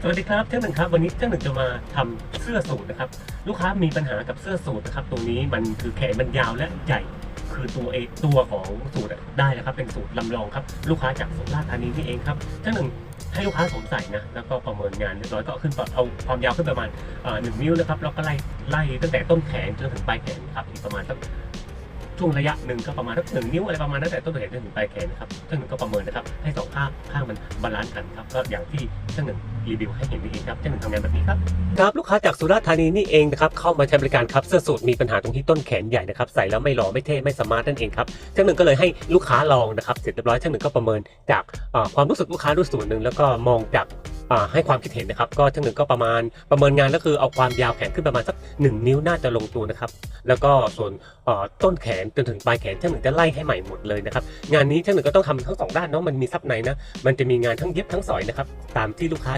สวัสดีครับเจ้าหนึ่งครับวันนี้เจ้าหนึ่งจะมาทำเสื้อสูทนะครับ ลูกค้ามีปัญหากับเสื้อสูทนะครับ ตรงนี้มันคือแขนมันยาวและใหญ่คือตัวเอตัวของสูทได้แล้วครับ เป็นสูทลำลองครับ ลูกค้าจากสุราษฎร์ธานีนี่เองครับเจ้าหนึ่งให้ลูกค้าสวมใส่นะแล้วก็ประเมินงานเรียบร้อยก็ขึ้นปเอาความยาวขึ้นประมาณหนึ่งนิ้วนะครับแล้วก็ไล่ไล่ตั้งแต่ต้นแขนจนถึงปลายแขนครับอีกประมาณสัก ช่วงระยะหนึ่งก็ประมาณสักหนึ่งนิ้วอะไรประมาณนั้นแต่ต้นแขนจนถึงปลายแขนนะครับเจ้าหนึ่งก็ประเมินนะครับให้สองข้างข้างมันบาลานซ์กันครับก็อย่างที่เจ้าหนึ่งรีวิวให้เห็นนี่เองครับเจ้าหนึ่งทำงานแบบนี้ครับครับลูกค้าจากสุราษฎร์ธานีนี่เองนะครับเข้ามาใช้บริการครับเสื้อสูทมีปัญหาตรงที่ต้นแขนใหญ่นะครับใส่แล้วไม่หล่อไม่เท่ไม่สมาร์ทนั่นเองครับช่างหนึ่งก็เลยให้ลูกค้าลองนะครับเสร็จเรียบร้อยช่างหนึ่งก็ประเมินจากความรู้สึกลูกค้าด้วยส่วนหนึ่งแล้วก็มองจาก ให้ความคิดเห็นนะครับ ก็ช่างหนึ่งก็ประมาณประเมินงานก็คือเอาความยาวแขนขึ้นประมาณสักหนึ่งนิ้วน่าจะลงตัวนะครับ แล้วก็ส่วนต้นแขนจนถึงปลายแขนช่างหนึ่งจะไล่ให้ใหม่หมดเลยนะครับ งานนี้ช่างหนึ่งก็ต้องทำทั้งสองด้านเนาะมันมีซับในนะมันจะมีงานทั้งเย็บทั้งสอยนะครับตามที่ลูกค้า